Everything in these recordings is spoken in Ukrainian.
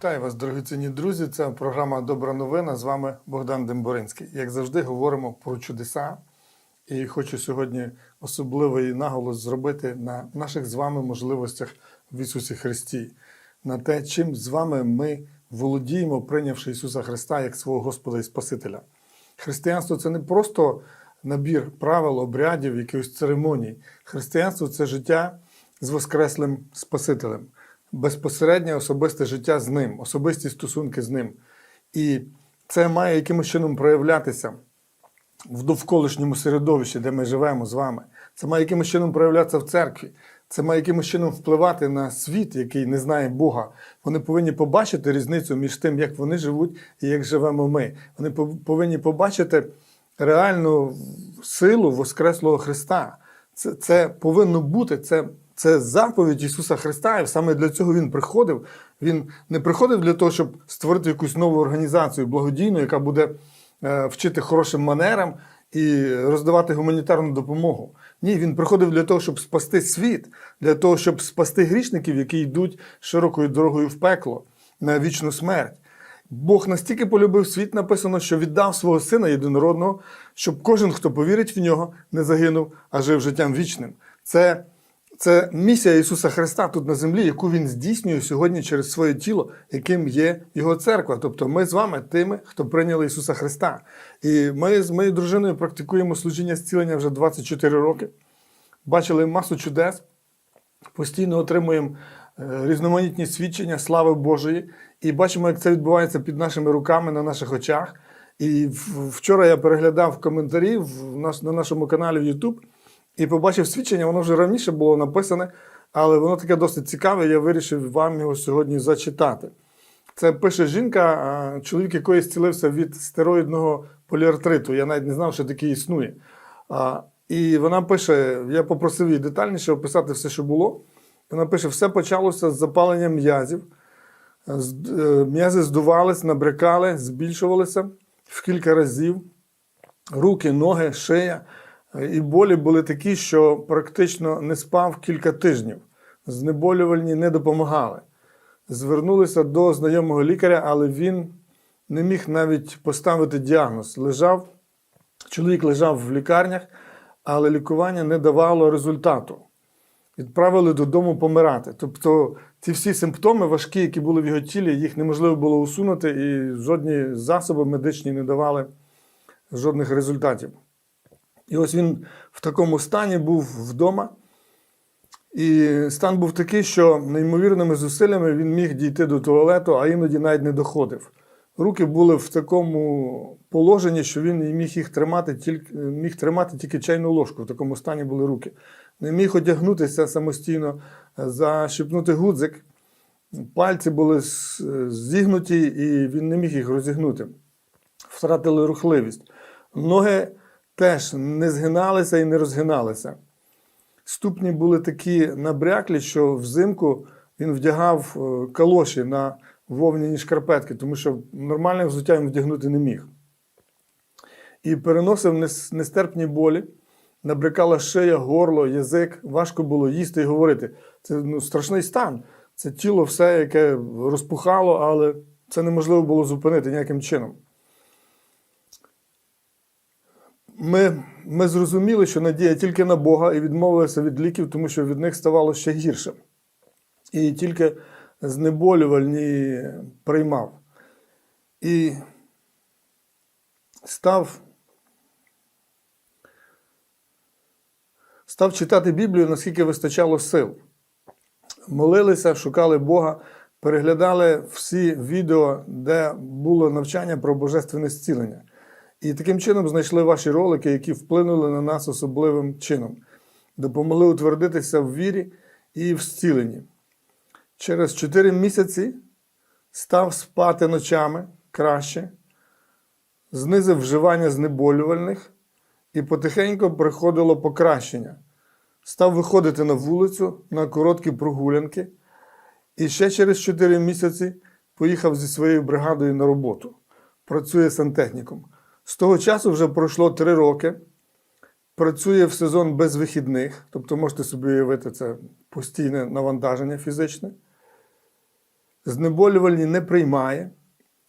Вітаю вас, дорогоцінні друзі. Це програма Добра новина. З вами Богдан Демборинський. Як завжди, говоримо про чудеса. І хочу сьогодні особливий наголос зробити на наших з вами можливостях в Ісусі Христі, на те, чим з вами ми володіємо, прийнявши Ісуса Христа як свого Господа і Спасителя. Християнство це не просто набір правил, обрядів, якихось церемоній. Християнство це життя з Воскреслим Спасителем, безпосереднє особисте життя з ним, особисті стосунки з ним. І це має якимось чином проявлятися в довколишньому середовищі, де ми живемо з вами. Це має якимось чином проявлятися в церкві. Це має якимось чином впливати на світ, який не знає Бога. Вони повинні побачити різницю між тим, як вони живуть і як живемо ми. Вони повинні побачити реальну силу Воскреслого Христа. Це, це повинно бути. Це, це заповідь Ісуса Христа, і саме для цього Він приходив. Він не приходив для того, щоб створити якусь нову організацію благодійну, яка буде е, вчити хорошим манерам і роздавати гуманітарну допомогу. Ні, він приходив для того, щоб спасти світ, для того, щоб спасти грішників, які йдуть широкою дорогою в пекло на вічну смерть. Бог настільки полюбив світ, написано, що віддав свого сина єдинородного, щоб кожен, хто повірить в нього, не загинув, а жив життям вічним. Це, це місія Ісуса Христа тут на землі, яку Він здійснює сьогодні через своє тіло, яким є Його церква. Тобто ми з вами тими, хто прийняли Ісуса Христа. І ми з моєю дружиною практикуємо служіння зцілення вже 24 роки. Бачили масу чудес, постійно отримуємо е, різноманітні свідчення слави Божої, і бачимо, як це відбувається під нашими руками на наших очах. І вчора я переглядав коментарі на нашому каналі в YouTube і побачив свідчення, воно вже раніше було написане, але воно таке досить цікаве. Я вирішив вам його сьогодні зачитати. Це пише жінка, чоловік якої зцілився від стероїдного поліартриту. Я навіть не знав, що таке існує. І вона пише: я попросив її детальніше описати все, що було. Вона пише: все почалося з запалення м'язів. Е, М'язи здувались, набрякали, збільшувалися в кілька разів. Руки, ноги, шия. І болі були такі, що практично не спав кілька тижнів. Знеболювальні не допомагали. Звернулися до знайомого лікаря, але він не міг навіть поставити діагноз. Лежав, чоловік лежав в лікарнях, але лікування не давало результату. Відправили додому помирати. Тобто ці всі симптоми важкі, які були в його тілі, їх неможливо було усунути, і жодні засоби медичні не давали жодних результатів. І ось він в такому стані був вдома. І стан був такий, що неймовірними зусиллями він міг дійти до туалету, а іноді навіть не доходив. Руки були в такому положенні, що він міг їх тримати, тільки, міг тримати тільки чайну ложку. В такому стані були руки. Не міг одягнутися самостійно, защипнути гудзик. Пальці були зігнуті, і він не міг їх розігнути. Втратили рухливість. Ноги теж не згиналися і не розгиналися. Ступні були такі набряклі, що взимку він вдягав е, калоші на вовняні шкарпетки, тому що нормальне взуття він вдягнути не міг. І переносив нестерпні болі, набрякала шия, горло, язик, важко було їсти і говорити. Це ну, страшний стан. Це тіло все, яке розпухало, але це неможливо було зупинити ніяким чином. Ми, ми зрозуміли, що надія тільки на Бога і відмовилися від ліків, тому що від них ставало ще гірше. І тільки знеболювальні приймав. І став, став читати Біблію, наскільки вистачало сил. Молилися, шукали Бога, переглядали всі відео, де було навчання про божественне зцілення. І таким чином знайшли ваші ролики, які вплинули на нас особливим чином, допомогли утвердитися в вірі і в зціленні. Через 4 місяці став спати ночами краще, знизив вживання знеболювальних і потихеньку приходило покращення. Став виходити на вулицю на короткі прогулянки і ще через 4 місяці поїхав зі своєю бригадою на роботу. Працює сантехніком. З того часу вже пройшло 3 роки. Працює в сезон без вихідних, тобто можете собі уявити це постійне навантаження фізичне. знеболювальні не приймає.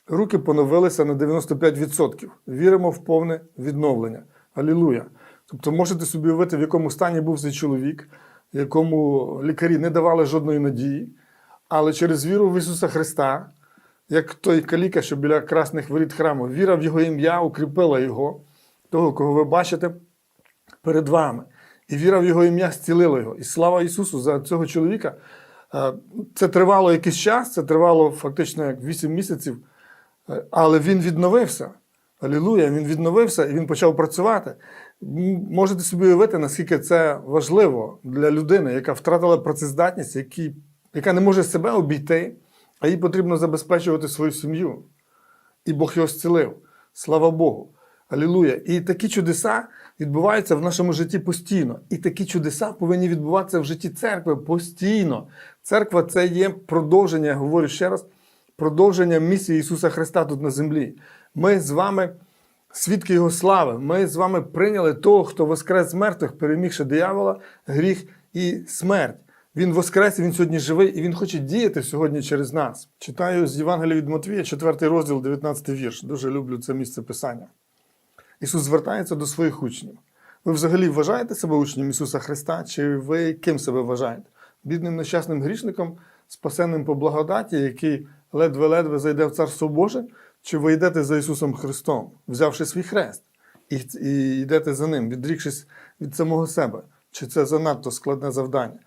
Руки поновилися на 95%. Віримо в повне відновлення. Алілуя. Тобто можете собі уявити, в якому стані був цей чоловік, якому лікарі не давали жодної надії, але через віру в Ісуса Христа, як той каліка, що біля красних воріт храму, віра в Його ім'я укріпила його, того, кого ви бачите перед вами. І віра в Його ім'я зцілила його. І слава Ісусу за цього чоловіка. Це тривало якийсь час, це тривало фактично як 8 місяців, Е, але він відновився. Алілуя, він відновився і він почав працювати. Можете собі уявити, наскільки це важливо для людини, яка втратила працездатність, яка не може себе обійти, а їй потрібно забезпечувати свою сім'ю. І Бог його зцілив. Слава Богу. Алілуя. І такі чудеса відбуваються в нашому житті постійно. І такі чудеса повинні відбуватися в житті церкви постійно. Церква це є продовження, я говорю ще раз, продовження місії Ісуса Христа тут на землі. Ми з вами свідки Його слави. Ми з вами прийняли того, хто воскрес з мертвих, перемігши диявола, гріх і смерть. Він воскрес, він сьогодні живий, і він хоче діяти сьогодні через нас. Читаю з Євангелія від Матвія, 4 розділ, 19 вірш. Дуже люблю це місце писання. Ісус звертається до своїх учнів. Ви взагалі вважаєте себе учнем Ісуса Христа, чи ви ким себе вважаєте? Бідним нещасним грішником, спасенним по благодаті, який ледве-ледве зайде в Царство Боже, чи ви йдете за Ісусом Христом, взявши свій хрест, і, і йдете за Ним, відрікшись від самого себе? Чи це занадто складне завдання?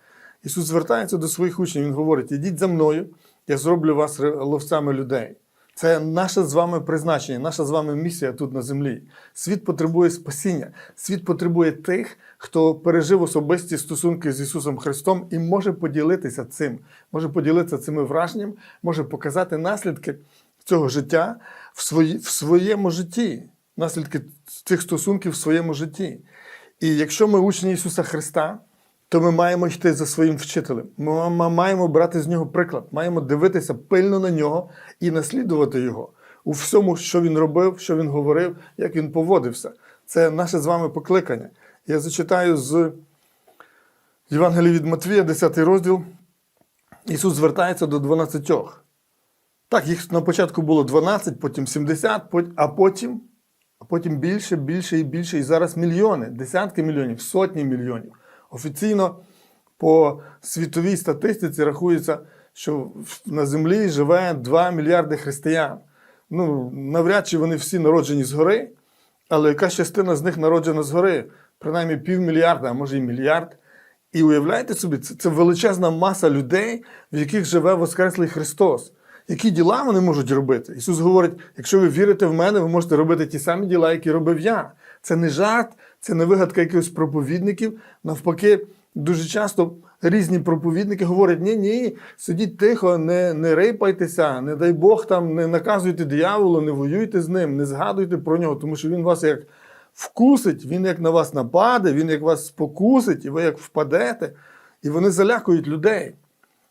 Ісус звертається до своїх учнів, Він говорить: ідіть за мною, я зроблю вас ловцями людей. Це наше з вами призначення, наша з вами місія тут на землі. Світ потребує спасіння. Світ потребує тих, хто пережив особисті стосунки з Ісусом Христом і може поділитися цим, може поділитися цими враженням, може показати наслідки цього життя в, свої, в своєму житті, наслідки цих стосунків в своєму житті. І якщо ми учні Ісуса Христа, то ми маємо йти за своїм вчителем. Ми маємо брати з нього приклад, маємо дивитися пильно на нього і наслідувати його у всьому, що він робив, що він говорив, як він поводився. Це наше з вами покликання. Я зачитаю з Євангелія від Матвія, 10 розділ. Ісус звертається до 12. Так, їх на початку було 12, потім 70, а потім, а потім більше, більше і більше. І зараз мільйони, десятки мільйонів, сотні мільйонів. Офіційно по світовій статистиці рахується, що на землі живе 2 мільярди християн. Ну, навряд чи вони всі народжені згори, але якась частина з них народжена згори, принаймні півмільярда, а може і мільярд. І уявляєте собі, це, це величезна маса людей, в яких живе Воскреслий Христос. Які діла вони можуть робити? Ісус говорить: якщо ви вірите в мене, ви можете робити ті самі діла, які робив я. Це не жарт, це не вигадка якихось проповідників. Навпаки, дуже часто різні проповідники говорять: ні, ні, сидіть тихо, не, не рипайтеся, не дай Бог там, не наказуйте дияволу, не воюйте з ним, не згадуйте про нього, тому що він вас як вкусить, він як на вас нападе, він як вас спокусить, і ви як впадете. І вони залякують людей,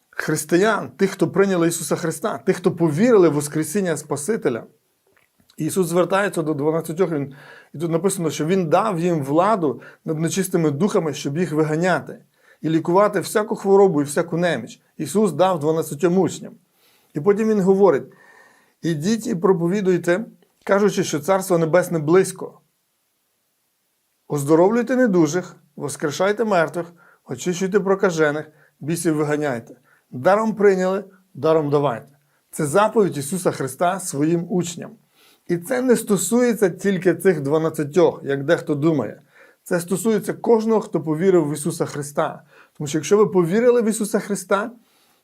християн, тих, хто прийняли Ісуса Христа, тих, хто повірили в Воскресіння Спасителя. Ісус звертається до 12, він, і тут написано, що Він дав їм владу над нечистими духами, щоб їх виганяти, і лікувати всяку хворобу і всяку неміч. Ісус дав 12 учням. І потім Він говорить: ідіть і проповідуйте, кажучи, що Царство Небесне близько. Оздоровлюйте недужих, воскрешайте мертвих, очищуйте прокажених, бісів виганяйте. Даром прийняли, даром давайте. Це заповідь Ісуса Христа своїм учням. І це не стосується тільки цих 12, як дехто думає. Це стосується кожного, хто повірив в Ісуса Христа. Тому що якщо ви повірили в Ісуса Христа,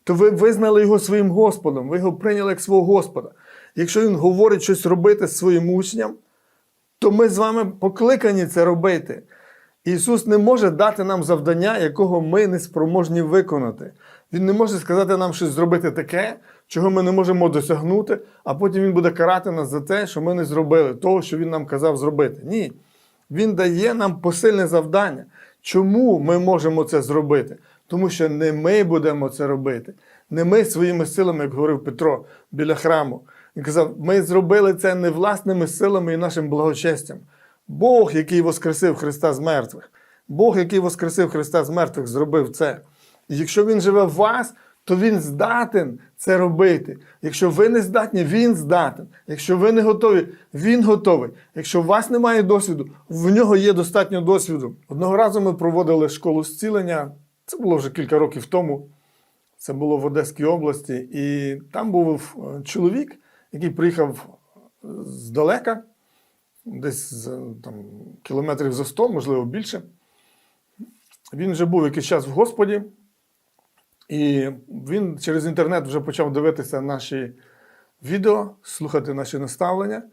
то ви визнали Його своїм Господом, ви його прийняли як свого Господа. Якщо Він говорить щось робити своїм учням, то ми з вами покликані це робити. Ісус не може дати нам завдання, якого ми не спроможні виконати. Він не може сказати нам щось зробити таке, чого ми не можемо досягнути, а потім Він буде карати нас за те, що ми не зробили того, що Він нам казав зробити. Ні. Він дає нам посильне завдання. Чому ми можемо це зробити? Тому що не ми будемо це робити, не ми своїми силами, як говорив Петро біля храму. Він казав: ми зробили це не власними силами і нашим благочестям. Бог, який воскресив Христа з мертвих, Бог, який воскресив Христа з мертвих, зробив це. І якщо Він живе в вас, то він здатен це робити. Якщо ви не здатні, він здатен. Якщо ви не готові, він готовий. Якщо у вас немає досвіду, в нього є достатньо досвіду. Одного разу ми проводили школу зцілення. Це було вже кілька років тому. Це було в Одеській області, і там був е, чоловік, який приїхав здалека, десь там, кілометрів за 100, можливо, більше. Він вже був якийсь час в Господі, і він через інтернет вже почав дивитися наші відео, слухати наші наставлення,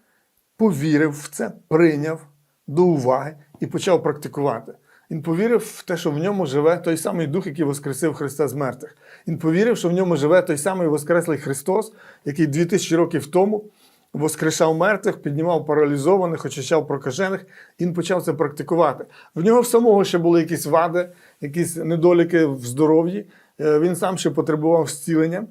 повірив в це, прийняв до уваги і почав практикувати. Він повірив в те, що в ньому живе той самий дух, який воскресив Христа з мертвих. Він повірив, що в ньому живе той самий Воскреслий Христос, який 2000 років тому воскрешав мертвих, піднімав паралізованих, очищав прокажених. Він почав це практикувати. В нього в самого ще були якісь вади, якісь недоліки в здоров'ї. Е, Він сам ще потребував зцілення.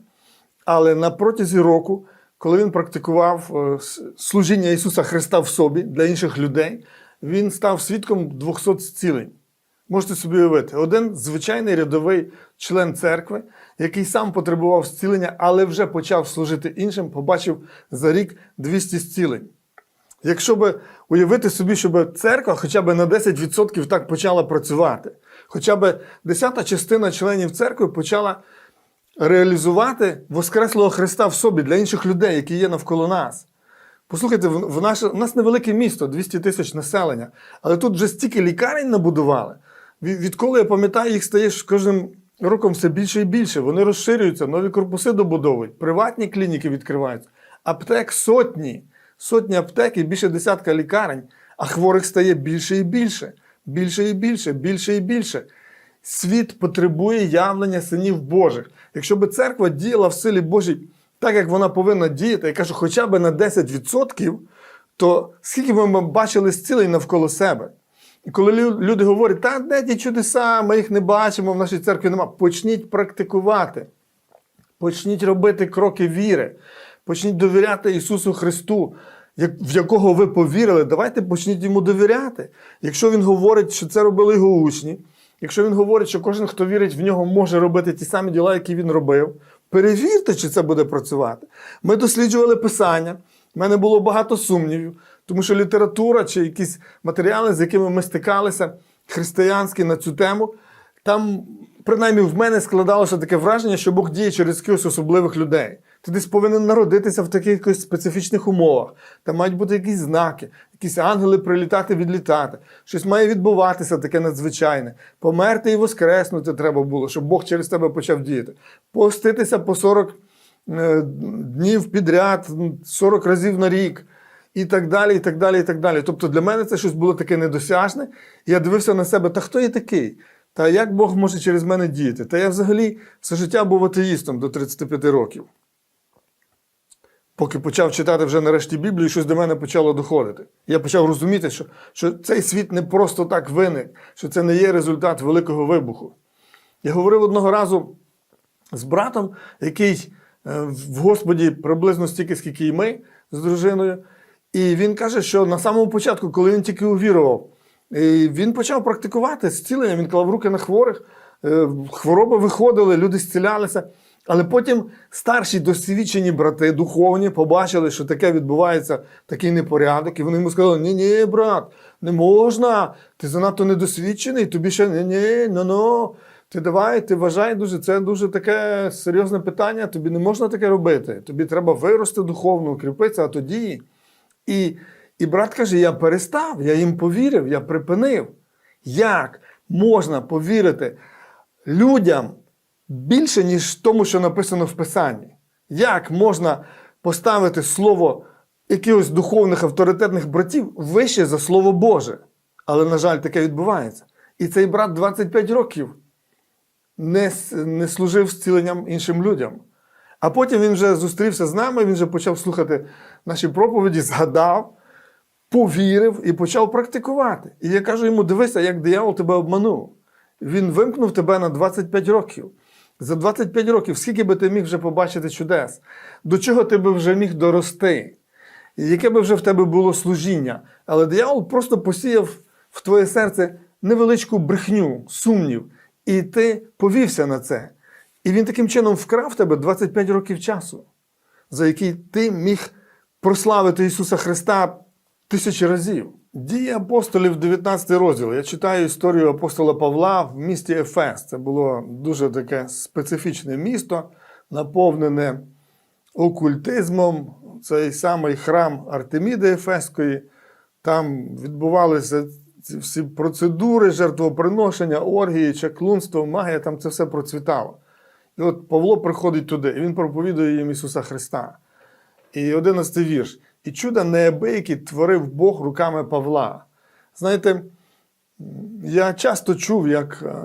Але на протязі року, коли він практикував е, служіння Ісуса Христа в собі для інших людей, він став свідком 200 зцілень. Можете собі уявити, один звичайний рядовий член церкви, який сам потребував зцілення, але вже почав служити іншим, побачив за рік 200 зцілень. Якщо би уявити собі, щоб церква хоча б на 10% так почала працювати, хоча б десята частина членів церкви почала реалізувати Воскреслого Христа в собі для інших людей, які є навколо нас. Послухайте, в, наше, в нас невелике місто, 200 тисяч населення, але тут вже стільки лікарень набудували. Відколи я пам'ятаю, їх стає кожним роком все більше і більше. Вони розширюються, нові корпуси добудовують, приватні клініки відкриваються, аптек сотні, сотні аптек і більше десятка лікарень, а хворих стає більше і більше, більше і більше, більше і більше. Світ потребує явлення синів Божих. Якщо би церква діяла в силі Божій так, як вона повинна діяти, я кажу, хоча б на 10%, то скільки б ми бачили зцілень навколо себе? І коли люди говорять, та де ті чудеса, ми їх не бачимо, в нашій церкві нема, почніть практикувати. Почніть робити кроки віри. Почніть довіряти Ісусу Христу, в якого ви повірили. Давайте почніть йому довіряти. Якщо Він говорить, що це робили його учні, якщо він говорить, що кожен, хто вірить в нього, може робити ті самі діла, які він робив, перевірте, чи це буде працювати. Ми досліджували Писання, в мене було багато сумнівів, тому що література чи якісь матеріали, з якими ми стикалися, християнські на цю тему, там, принаймні, в мене складалося таке враження, що Бог діє через якихось особливих людей. Ти десь повинен народитися в таких якось специфічних умовах. Там мають бути якісь знаки, якісь ангели прилітати, відлітати. Щось має відбуватися таке надзвичайне. Померти і воскреснути треба було, щоб Бог через тебе почав діяти. Поститися по 40 е, днів підряд, 40 разів на рік. І так далі, і так далі, і так далі. Тобто для мене це щось було таке недосяжне. Я дивився на себе, та хто я такий? Та як Бог може через мене діяти? Та я взагалі все життя був атеїстом до 35 років. Поки почав читати вже нарешті Біблію, щось до мене почало доходити. Я почав розуміти, що, що цей світ не просто так виник, що це не є результат великого вибуху. Я говорив одного разу з братом, який е, в Господі приблизно стільки, скільки і ми з дружиною. І він каже, що на самому початку, коли він тільки увірував, він почав практикувати зцілення, він клав руки на хворих, е, хвороби виходили, люди зцілялися. Але потім старші досвідчені брати, духовні, побачили, що таке відбувається, такий непорядок, і вони йому сказали: ні, ні, брат, не можна, ти занадто недосвідчений, тобі ще ні, ні, ну ну. Ти давай, ти вважай дуже, це дуже таке серйозне питання. Тобі не можна таке робити. Тобі треба вирости духовно, укріпитися, а тоді. І, і брат каже: я перестав, я їм повірив, я припинив. Як можна повірити людям більше, ніж тому, що написано в Писанні? Як можна поставити слово якихось духовних авторитетних братів вище за Слово Боже? Але, на жаль, таке відбувається. І цей брат 25 років не, не служив зціленням іншим людям. А потім він вже зустрівся з нами, він вже почав слухати наші проповіді, згадав, повірив і почав практикувати. І я кажу йому: дивися, як диявол тебе обманув. Він вимкнув тебе на 25 років. За 25 років, скільки би ти міг вже побачити чудес, до чого ти би вже міг дорости, яке би вже в тебе було служіння. Але диявол просто посіяв в твоє серце невеличку брехню, сумнів, і ти повівся на це. І він таким чином вкрав тебе 25 років часу, за який ти міг прославити Ісуса Христа тисячі разів. Дії апостолів, 19 розділ. Я читаю історію апостола Павла в місті Ефес. Це було дуже таке специфічне місто, наповнене окультизмом. Цей самий храм Артеміди Ефеської. Там відбувалися ці всі процедури, жертвоприношення, оргії, чаклунство, магія, там це все процвітало. І от Павло приходить туди, і він проповідує їм Ісуса Христа. І 11 вірш. І чуда неабиякі творив Бог руками Павла. Знаєте, я часто чув, як е,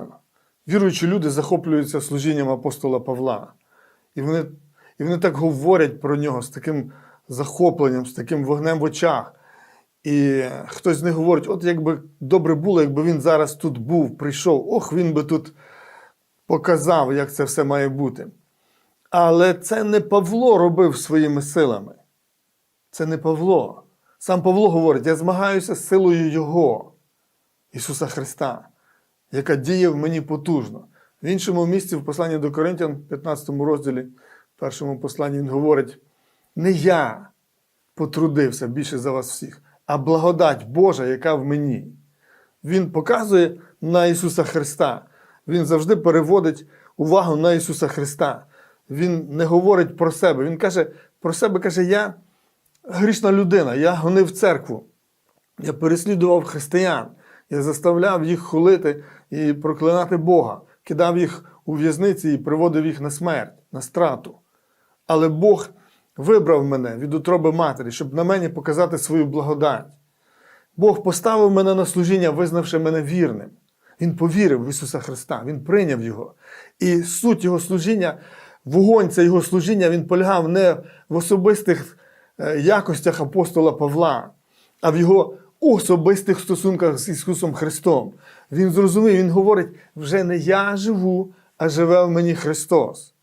віруючі люди захоплюються служінням апостола Павла. І вони, і вони так говорять про нього з таким захопленням, з таким вогнем в очах. І хтось з них говорить: от якби добре було, якби він зараз тут був, прийшов, ох, він би тут показав, як це все має бути. Але це не Павло робив своїми силами. Це не Павло. Сам Павло говорить: я змагаюся з силою Його, Ісуса Христа, яка діє в мені потужно. В іншому місці, в посланні до Коринтян, 15 розділі, першому посланні, він говорить: не я потрудився більше за вас всіх, а благодать Божа, яка в мені. Він показує на Ісуса Христа. Він завжди переводить увагу на Ісуса Христа. Він не говорить про себе. Він каже про себе каже: Я грішна людина, я гонив церкву, я переслідував християн, я заставляв їх хулити і проклинати Бога, кидав їх у в'язниці і приводив їх на смерть, на страту. Але Бог вибрав мене від утроби матері, щоб на мені показати свою благодать. Бог поставив мене на служіння, визнавши мене вірним. Він повірив в Ісуса Христа, Він прийняв Його. І суть Його служіння, вогонь це Його служіння, він полягав не в особистих якостях апостола Павла, а в його особистих стосунках з Ісусом Христом. Він зрозумів, Він говорить: вже не я живу, а живе в мені Христос.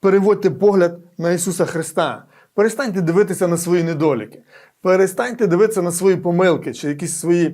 Переводьте погляд на Ісуса Христа. Перестаньте дивитися на свої недоліки. Перестаньте дивитися на свої помилки чи якісь свої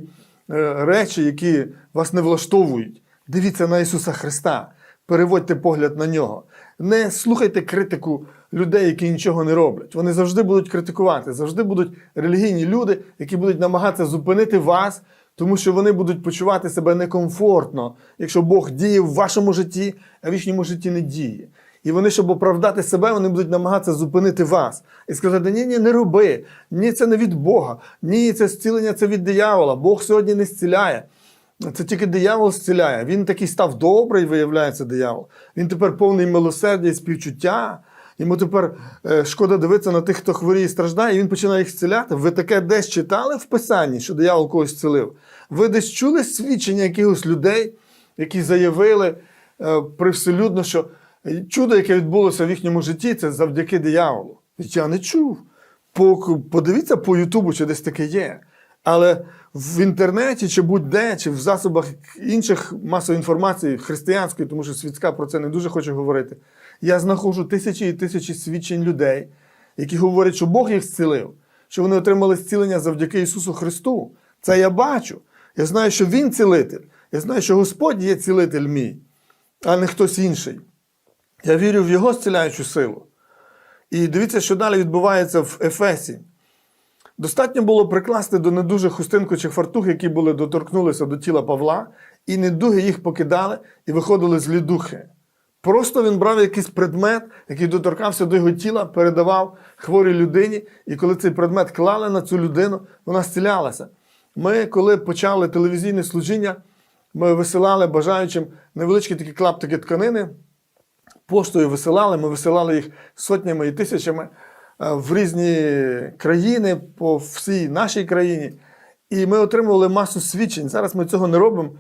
е, речі, які вас не влаштовують. Дивіться на Ісуса Христа. Переводьте погляд на нього. Не слухайте критику людей, які нічого не роблять. Вони завжди будуть критикувати, завжди будуть релігійні люди, які будуть намагатися зупинити вас, тому що вони будуть почувати себе некомфортно, якщо Бог діє в вашому житті, а в їхньому житті не діє. І вони, щоб оправдати себе, вони будуть намагатися зупинити вас і сказати: ні, ні, не роби, ні, це не від Бога, ні, це зцілення це від диявола. Бог сьогодні не зціляє. Це тільки диявол зціляє. Він такий став добрий, виявляється, диявол. Він тепер повний милосердя і співчуття. Йому тепер е, шкода дивитися на тих, хто хворіє і страждає, і він починає їх зціляти. Ви таке десь читали в Писанні, що диявол когось зцілив? Ви десь чули свідчення якихось людей, які заявили е, привселюдно, що чудо, яке відбулося в їхньому житті, це завдяки дияволу. Я не чув. По- Подивіться по Ютубу, чи десь таке є. Але в інтернеті, чи будь-де, чи в засобах інших масової інформації християнської, тому що світська про це не дуже хоче говорити, я знаходжу тисячі і тисячі свідчень людей, які говорять, що Бог їх зцілив, що вони отримали зцілення завдяки Ісусу Христу. Це я бачу. Я знаю, що Він цілитель. Я знаю, що Господь є цілитель мій, а не хтось інший. Я вірю в Його зціляючу силу. І дивіться, що далі відбувається в Ефесі. Достатньо було прикласти до недужих хустинку чи фартух, які були доторкнулися до тіла Павла, і недуги їх покидали і виходили злі духи. Просто він брав якийсь предмет, який доторкався до його тіла, передавав хворій людині, і коли цей предмет клали на цю людину, вона зцілялася. Ми, коли почали телевізійне служіння, ми висилали бажаючим невеличкі такі клаптики тканини, поштою висилали, ми висилали їх сотнями і тисячами в різні країни, по всій нашій країні. І ми отримували масу свідчень. Зараз ми цього не робимо,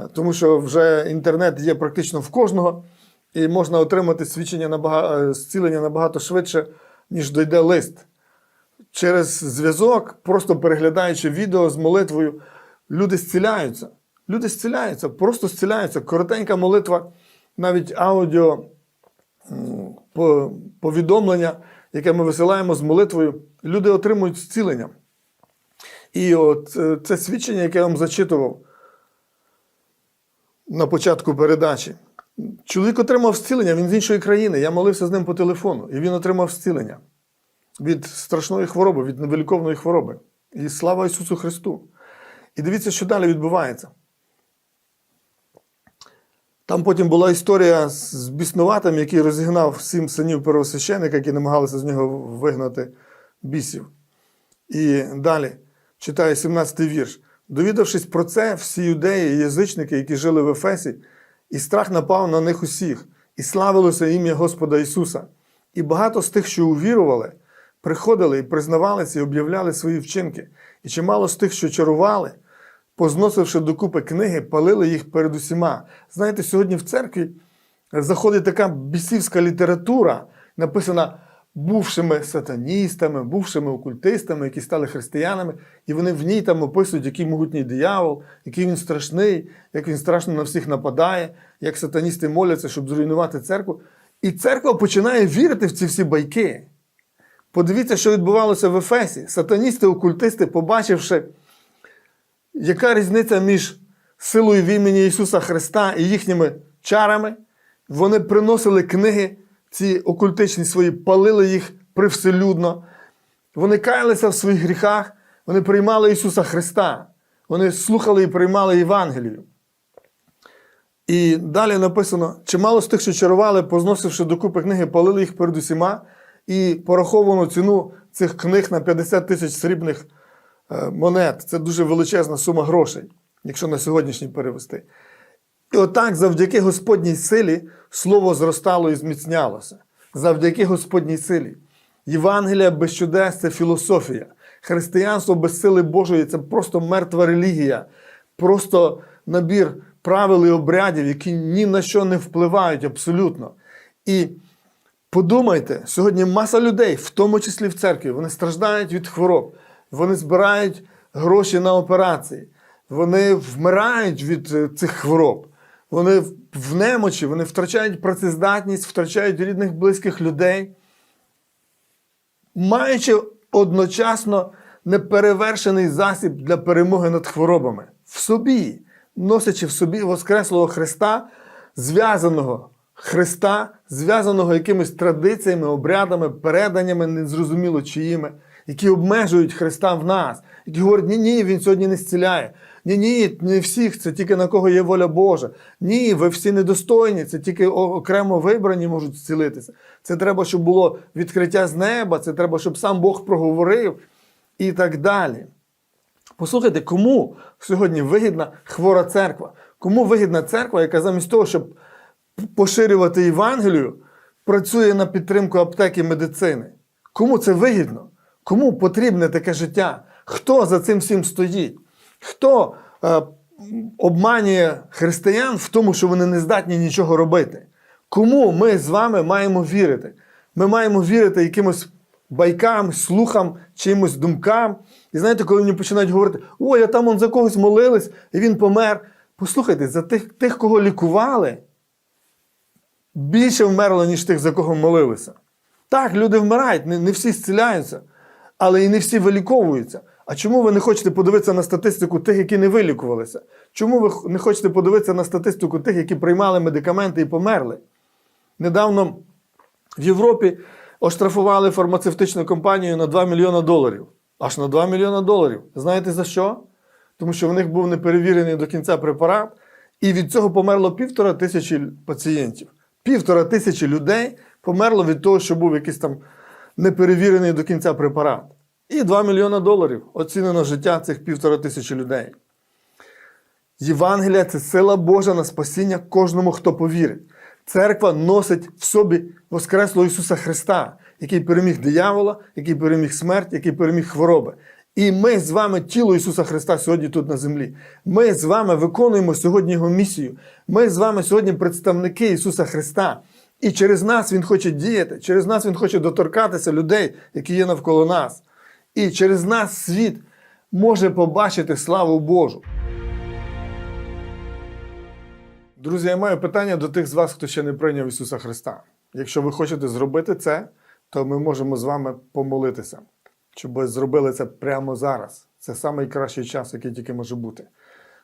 е, тому що вже інтернет є практично в кожного, і можна отримати свідчення набагато, зцілення набагато швидше, ніж дойде лист. Через зв'язок, просто переглядаючи відео з молитвою, люди зціляються. Люди зціляються, просто зціляються. Коротенька молитва, навіть аудіо повідомлення, яке ми висилаємо з молитвою, люди отримують зцілення. І от е, це свідчення, яке я вам зачитував на початку передачі. Чоловік отримав зцілення, він з іншої країни. Я молився з ним по телефону, і він отримав зцілення від страшної хвороби, від невиліковної хвороби. І слава Ісусу Христу! І дивіться, що далі відбувається. Там потім була історія з біснуватим, який розігнав сім синів первосвященика, які намагалися з нього вигнати бісів. І далі читаю 17-й вірш. Довідавшись про це, всі юдеї язичники, які жили в Ефесі, і страх напав на них усіх, і славилося ім'я Господа Ісуса. І багато з тих, що увірували, приходили і признавалися і об'являли свої вчинки. І чимало з тих, що чарували, позносивши докупи книги, палили їх перед усіма. Знаєте, сьогодні в церкві заходить така бісівська література, написана бувшими сатаністами, бувшими окультистами, які стали християнами, і вони в ній там описують, який могутній диявол, який він страшний, як він страшно на всіх нападає, як сатаністи моляться, щоб зруйнувати церкву. І церква починає вірити в ці всі байки. Подивіться, що відбувалося в Ефесі. Сатаністи, окультисти, побачивши, яка різниця між силою в імені Ісуса Христа і їхніми чарами, вони приносили книги, ці окультичні свої, палили їх привселюдно. Вони каялися в своїх гріхах, вони приймали Ісуса Христа, вони слухали і приймали Євангелію. І далі написано: чимало з тих, що чарували, позносивши докупи книги, палили їх перед усіма, і пораховану ціну цих книг на 50 тисяч срібних монет. Це дуже величезна сума грошей, якщо на сьогоднішній перевести. І отак, завдяки Господній силі, слово зростало і зміцнялося. Завдяки Господній силі. Євангелія без чудес це філософія. Християнство без сили Божої це просто мертва релігія, просто набір правил і обрядів, які ні на що не впливають абсолютно. І подумайте, сьогодні маса людей, в тому числі в церкві, вони страждають від хвороб, вони збирають гроші на операції, вони вмирають від е, цих хвороб, вони в- немочі, вони втрачають працездатність, втрачають рідних близьких людей маючи одночасно неперевершений засіб для перемоги над хворобами. В собі, носячи в собі Воскреслого Христа, зв'язаного Христа, зв'язаного якимись традиціями, обрядами, переданнями, незрозуміло чиїми, які обмежують Христа в нас, які говорять, ні, ні, Він сьогодні не зціляє. Ні, ні, не всіх, це тільки на кого є воля Божа. Ні, ви всі недостойні, це тільки окремо вибрані можуть зцілитися. Це треба, щоб було відкриття з неба, це треба, щоб сам Бог проговорив і так далі. Послухайте, кому сьогодні вигідна хвора церква? Кому вигідна церква, яка замість того, щоб поширювати Євангелію, працює на підтримку аптеки медицини? Кому це вигідно? Кому потрібне таке життя? Хто за цим всім стоїть? Хто е, обманює християн в тому, що вони не здатні нічого робити? Кому ми з вами маємо вірити? Ми маємо вірити якимось байкам, слухам, чимось думкам. І знаєте, коли мені починають говорити, ой, а там он за когось молились, і він помер. Послухайте, за тих, тих, кого лікували, більше вмерло, ніж тих, за кого молилися. Так, люди вмирають, не, не всі зціляються, але і не всі виліковуються. А чому ви не хочете подивитися на статистику тих, які не вилікувалися? Чому ви не хочете подивитися на статистику тих, які приймали медикаменти і померли? Недавно в Європі оштрафували фармацевтичну компанію на 2 мільйона доларів. Аж на 2 мільйона доларів. Знаєте за що? Тому що в них був неперевірений до кінця препарат, і від цього померло півтора тисячі пацієнтів. Півтора тисячі людей померло від того, що був якийсь там неперевірений до кінця препарат. І 2 мільйона доларів оцінено життя цих півтора тисячі людей. Євангелія це сила Божа на спасіння кожному, хто повірить. Церква носить в собі Воскреслого Ісуса Христа, який переміг диявола, який переміг смерть, який переміг хвороби. І ми з вами тіло Ісуса Христа сьогодні тут на землі. Ми з вами виконуємо сьогодні Його місію. Ми з вами сьогодні представники Ісуса Христа. І через нас Він хоче діяти, через нас Він хоче доторкатися людей, які є навколо нас. І через нас світ може побачити славу Божу. Друзі, я маю питання до тих з вас, хто ще не прийняв Ісуса Христа. Якщо ви хочете зробити це, то ми можемо з вами помолитися, щоб ви зробили це прямо зараз. Це найкращий час, який тільки може бути.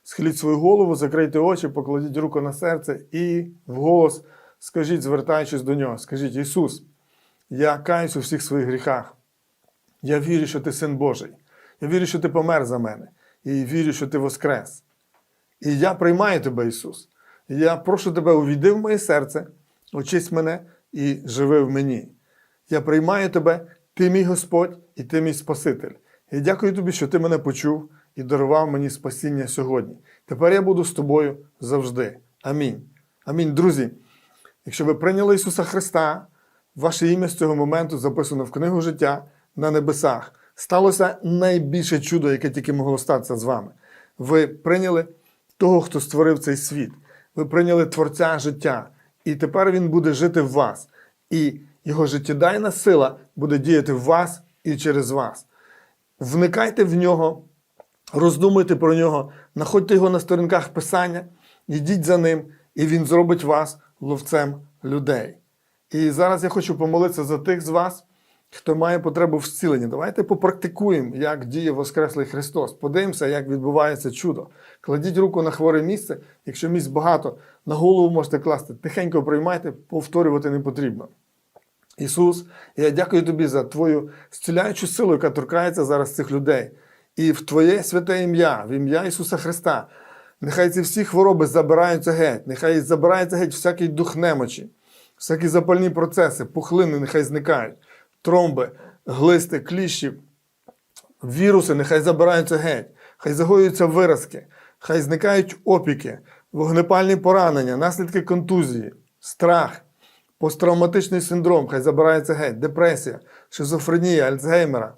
Схиліть свою голову, закрийте очі, покладіть руку на серце і вголос скажіть, звертаючись до нього, скажіть: Ісус, я каюсь у всіх своїх гріхах. Я вірю, що ти син Божий. Я вірю, що ти помер за мене. І вірю, що ти воскрес. І я приймаю тебе, Ісус. Я прошу тебе, увійди в моє серце, очисть мене і живи в мені. Я приймаю тебе, ти мій Господь і ти мій Спаситель. Я дякую тобі, що ти мене почув і дарував мені спасіння сьогодні. Тепер я буду з тобою завжди. Амінь. Амінь, друзі. Якщо ви прийняли Ісуса Христа, ваше ім'я з цього моменту записано в книгу життя на небесах. Сталося найбільше чудо, яке тільки могло статися з вами. Ви прийняли того, хто створив цей світ. Ви прийняли Творця життя, і тепер Він буде жити в вас. І його життєдайна сила буде діяти в вас і через вас. Вникайте в нього, роздумуйте про нього, знаходьте його на сторінках Писання, йдіть за ним, і він зробить вас ловцем людей. І зараз я хочу помолитися за тих з вас, хто має потребу в зціленні. Давайте попрактикуємо, як діє Воскреслий Христос. Подивимося, як відбувається чудо. Кладіть руку на хворе місце. Якщо місць багато, на голову можете класти. Тихенько приймайте, повторювати не потрібно. Ісус, я дякую тобі за твою зціляючу силу, яка торкається зараз цих людей. І в Твоє святе ім'я, в ім'я Ісуса Христа. Нехай ці всі хвороби забираються геть, нехай забирається геть всякий дух немочі, всякі запальні процеси, пухлини нехай зникають, тромби, глисти, кліщі, віруси нехай забираються геть, хай загоюються виразки, хай зникають опіки, вогнепальні поранення, наслідки контузії, страх, посттравматичний синдром, хай забирається геть, депресія, шизофренія, Альцгеймера,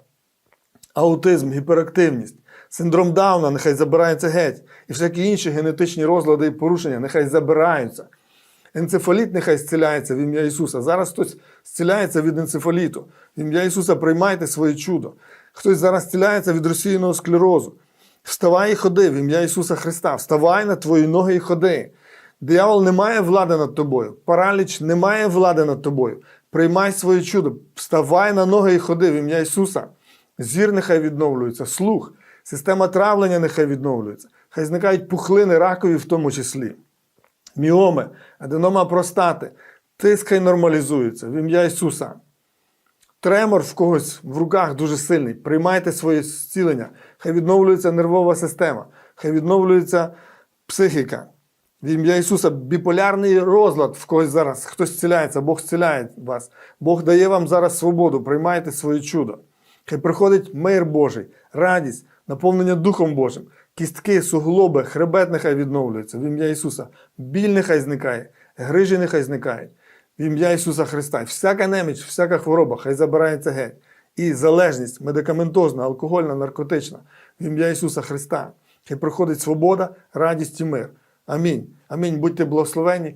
аутизм, гіперактивність, синдром Дауна нехай забирається геть, і всякі інші генетичні розлади і порушення нехай забираються. Енцефаліт нехай зціляється в ім'я Ісуса. Зараз хтось зціляється від енцефаліту. В ім'я Ісуса приймайте своє чудо. Хтось зараз зціляється від розсіяного склерозу. Вставай і ходи в ім'я Ісуса Христа. Вставай на твої ноги і ходи. Диявол не має влади над тобою. Параліч не має влади над тобою. Приймай своє чудо. Вставай на ноги і ходи в ім'я Ісуса. Зір нехай відновлюється, слух, система травлення нехай відновлюється. Хай зникають пухлини, ракові в тому числі. Міоми, аденома простати, тиск хай нормалізується в ім'я Ісуса. Тремор в когось в руках дуже сильний. Приймайте своє зцілення. Хай відновлюється нервова система, хай відновлюється психіка. В ім'я Ісуса біполярний розлад в когось зараз. Хтось зціляється, Бог зціляє вас. Бог дає вам зараз свободу. Приймайте своє чудо. Хай приходить мир Божий, радість, наповнення Духом Божим, кістки, суглоби, хребет нехай відновлюється в ім'я Ісуса. Біль нехай зникає, грижі нехай зникають. В ім'я Ісуса Христа. Всяка неміч, всяка хвороба, хай забирається геть. І залежність медикаментозна, алкогольна, наркотична. В ім'я Ісуса Христа. Хай приходить свобода, радість і мир. Амінь. Амінь. Будьте благословені